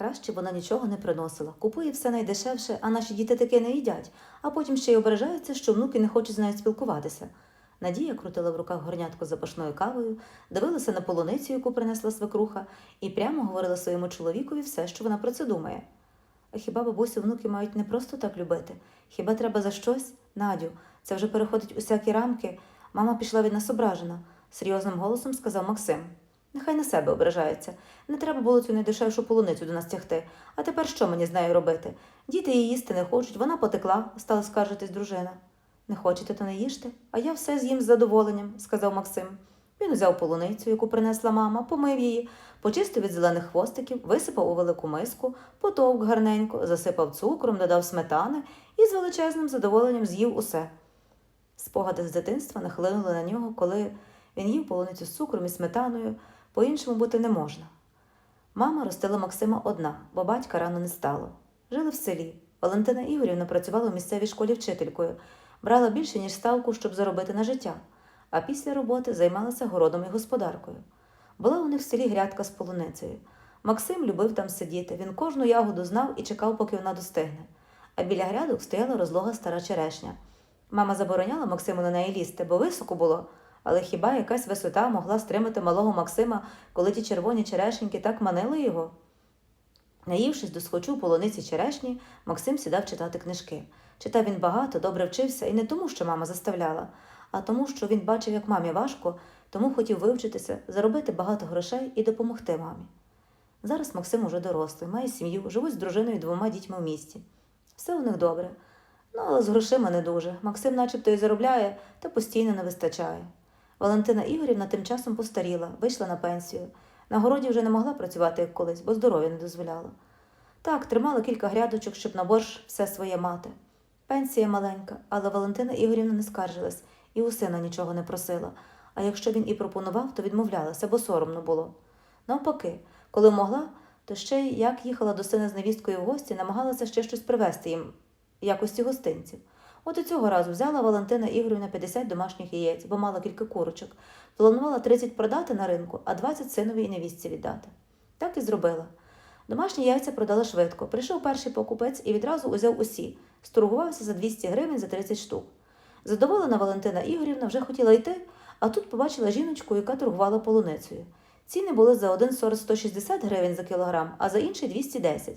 Краще вона нічого не приносила. Купує все найдешевше, а наші діти таке не їдять, а потім ще й ображаються, що внуки не хочуть з нею спілкуватися. Надія крутила в руках горнятку запашною кавою, дивилася на полуницю, яку принесла свекруха, і прямо говорила своєму чоловікові все, що вона про це думає. А хіба бабусю внуки мають не просто так любити? Хіба треба за щось? Надю, це вже переходить усякі рамки. Мама пішла від нас ображена, серйозним голосом сказав Максим. Нехай на себе ображається. Не треба було цю найдешевшу полуницю до нас тягти. А тепер що мені з нею робити? Діти її їсти не хочуть, вона потекла, стала скаржитись дружина. Не хочете, то не їжте, а я все з'їм з задоволенням, сказав Максим. Він узяв полуницю, яку принесла мама, помив її, почистив від зелених хвостиків, висипав у велику миску, потовк гарненько, засипав цукром, додав сметани і з величезним задоволенням з'їв усе. Спогади з дитинства нахлинули на нього, коли він їв полуницю з цукром і сметаною, по-іншому бути не можна. Мама ростила Максима одна, бо батька рано не стало. Жили в селі. Валентина Ігорівна працювала у місцевій школі вчителькою, брала більше, ніж ставку, щоб заробити на життя, а після роботи займалася городом і господаркою. Була у них в селі грядка з полуницею. Максим любив там сидіти, він кожну ягоду знав і чекав, поки вона достигне. А біля грядок стояла розлога стара черешня. Мама забороняла Максиму на неї лізти, бо високо було, але хіба якась висота могла стримати малого Максима, коли ті червоні черешеньки так манили його? Наївшись до схочу полуниці черешні, Максим сідав читати книжки. Читав він багато, добре вчився, і не тому, що мама заставляла, а тому, що він бачив, як мамі важко, тому хотів вивчитися, заробити багато грошей і допомогти мамі. Зараз Максим уже дорослий, має сім'ю, живуть з дружиною і двома дітьми в місті. Все у них добре. Ну, але з грошима не дуже. Максим начебто і заробляє, та постійно не вистачає. Валентина Ігорівна тим часом постаріла, вийшла на пенсію. На городі вже не могла працювати як колись, бо здоров'я не дозволяло. Так, тримала кілька грядочок, щоб на борщ все своє мати. Пенсія маленька, але Валентина Ігорівна не скаржилась і у сина нічого не просила. А якщо він і пропонував, то відмовлялася, бо соромно було. Навпаки, коли могла, то ще й як їхала до сина з невісткою в гості, намагалася ще щось привезти їм в якості гостинців. От і цього разу взяла Валентина Ігорівна 50 домашніх яєць, бо мала кілька курочок. Планувала 30 продати на ринку, а 20 синові і невістці віддати. Так і зробила. Домашні яйця продала швидко. Прийшов перший покупець і відразу узяв усі, сторгувався за 200 гривень за 30 штук. Задоволена Валентина Ігорівна вже хотіла йти, а тут побачила жіночку, яка торгувала полуницею. Ціни були за один сорт 160 гривень за кілограм, а за інший 210.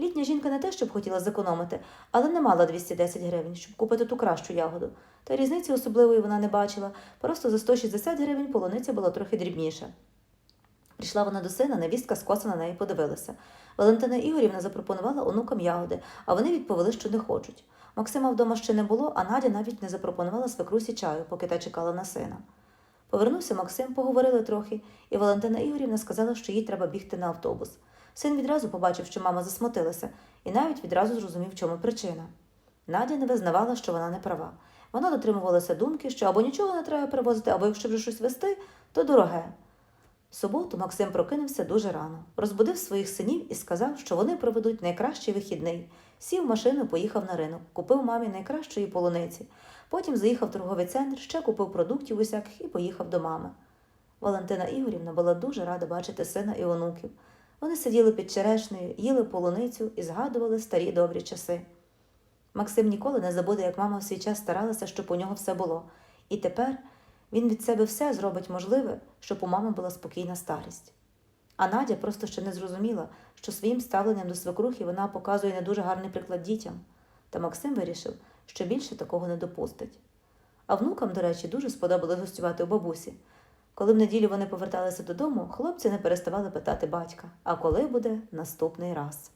Літня жінка не те, щоб хотіла зекономити, але не мала 210 гривень, щоб купити ту кращу ягоду. Та різниці особливої вона не бачила, просто за 160 гривень полуниця була трохи дрібніша. Прийшла вона до сина, невістка скоса на неї подивилася. Валентина Ігорівна запропонувала онукам ягоди, а вони відповіли, що не хочуть. Максима вдома ще не було, а Надя навіть не запропонувала свекрусі чаю, поки та чекала на сина. Повернувся Максим, поговорили трохи, і Валентина Ігорівна сказала, що їй треба бігти на автобус. Син відразу побачив, що мама засмутилася, і навіть відразу зрозумів, в чому причина. Надя не визнавала, що вона не права. Вона дотримувалася думки, що або нічого не треба привозити, або якщо вже щось вести, то дороге. Суботу Максим прокинувся дуже рано, розбудив своїх синів і сказав, що вони проведуть найкращий вихідний. Сів в машину, поїхав на ринок, купив мамі найкращої полуниці. Потім заїхав в торговий центр, ще купив продуктів усяких і поїхав до мами. Валентина Ігорівна була дуже рада бачити сина і онуків. Вони сиділи під черешнею, їли полуницю і згадували старі добрі часи. Максим ніколи не забуде, як мама в свій час старалася, щоб у нього все було. І тепер він від себе все зробить можливе, щоб у мами була спокійна старість. А Надя просто ще не зрозуміла, що своїм ставленням до свекрухи вона показує не дуже гарний приклад дітям. Та Максим вирішив, що більше такого не допустить. А внукам, до речі, дуже сподобалось гостювати у бабусі. Коли в неділю вони поверталися додому, хлопці не переставали питати батька, а коли буде наступний раз.